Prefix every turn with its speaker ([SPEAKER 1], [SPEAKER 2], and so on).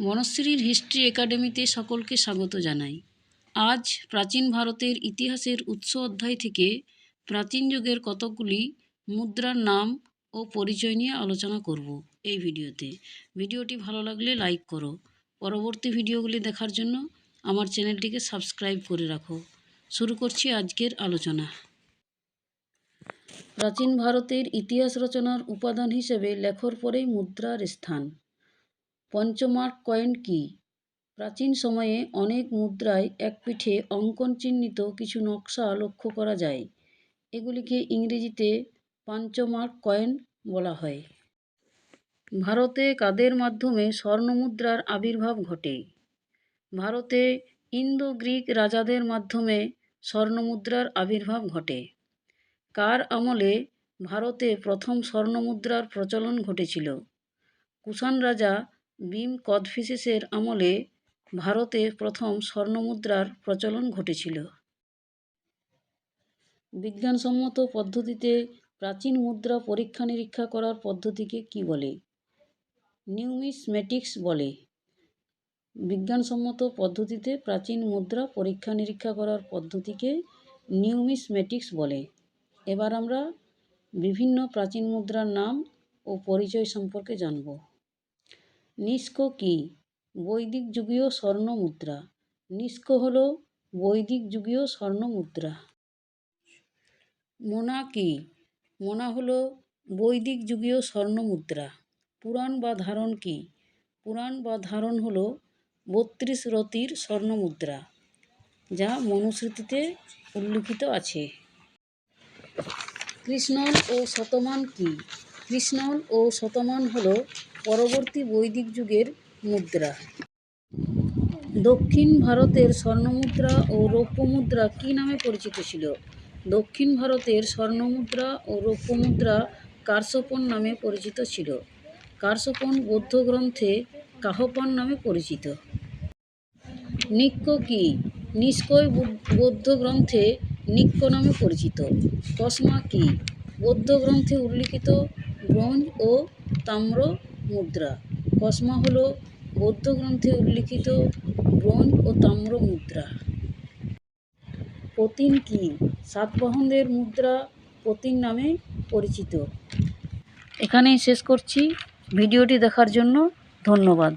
[SPEAKER 1] বনশ্রীর history একাডেমিতে সকলকে স্বাগত জানাই। আজ প্রাচীন ভারতের ইতিহাসের উৎস অধ্যায় থেকে প্রাচীন যুগের কতকগুলি মুদ্রার নাম ও পরিচয় নিয়ে আলোচনা করব এই ভিডিওতে। ভিডিওটি ভালো লাগলে লাইক করো। পরবর্তী ভিডিওগুলি দেখার জন্য আমার চ্যানেলটিকে সাবস্ক্রাইব করে রাখো। শুরু করছি আজকের আলোচনা। প্রাচীন ভারতের ইতিহাস রচনার উপাদান হিসেবে লেখর পরেই মুদ্রার স্থান। পঞ্চমার্ক কয়েন কি? প্রাচীন সময়ে অনেক মুদ্রায় এক পিঠে অঙ্কন চিহ্নিত কিছু নকশা লক্ষ্য করা যায়। এগুলিকে ইংরেজিতে পাঞ্চমার্ক কয়েন বলা হয়। ভারতে কাদের মাধ্যমে স্বর্ণমুদ্রার আবির্ভাব ঘটে? ভারতে ইন্দো গ্রিক রাজাদের মাধ্যমে স্বর্ণমুদ্রার আবির্ভাব ঘটে। কার আমলে ভারতে প্রথম স্বর্ণমুদ্রার প্রচলন ঘটেছিল? কুষাণ রাজা ভীম কদফিসেসের আমলে ভারতে প্রথম স্বর্ণমুদ্রার প্রচলন ঘটেছিল। বিজ্ঞানসম্মত পদ্ধতিতে প্রাচীন মুদ্রা পরীক্ষা নিরীক্ষা করার পদ্ধতিকে কি বলে? নিউমিসমেটিক্স বলে। বিজ্ঞানসম্মত পদ্ধতিতে প্রাচীন মুদ্রা পরীক্ষা নিরীক্ষা করার পদ্ধতিকে নিউমিসমেটিক্স বলে। এবার আমরা বিভিন্ন প্রাচীন মুদ্রার নাম ও পরিচয় সম্পর্কে জানব। নিষ্ক কি? বৈদিক যুগীয় স্বর্ণ মুদ্রা নিষ্ক হল বৈদিক যুগীয় স্বর্ণ মুদ্রা মোনা কি? মোনা হল বৈদিক যুগীয় স্বর্ণ মুদ্রা পুরাণ বা ধারণ কি? পুরাণ বা ধারণ হল বত্রিশ রতির স্বর্ণ মুদ্রা যা মনুস্মৃতিতে উল্লিখিত আছে। কৃষ্ণন ও শতমান কি? কৃষ্ণন ও শতমান হল পরবর্তী বৈদিক যুগের মুদ্রা। দক্ষিণ ভারতের স্বর্ণমুদ্রা ও রৌপ্য মুদ্রা কী নামে পরিচিত ছিল? দক্ষিণ ভারতের স্বর্ণমুদ্রা ও রৌপ্য মুদ্রা কারসোপন নামে পরিচিত ছিল। কারসোপন বৌদ্ধ গ্রন্থে কাহপান নামে পরিচিত। নিক্ক কি? নিষ্কয় বৌদ্ধ গ্রন্থে নিক্ক নামে পরিচিত। কসমা কি? বৌদ্ধ গ্রন্থে উল্লিখিত ব্রোঞ্জ ও তাম্র মুদ্রা। কসমা হল বৌদ্ধ গ্রন্থে উল্লিখিত ব্রোঞ্জ ও তাম্র মুদ্রা। পতিন কি? সাতবাহনদের মুদ্রা পতিন নামে পরিচিত। এখানেই শেষ করছি। ভিডিওটি দেখার জন্য ধন্যবাদ।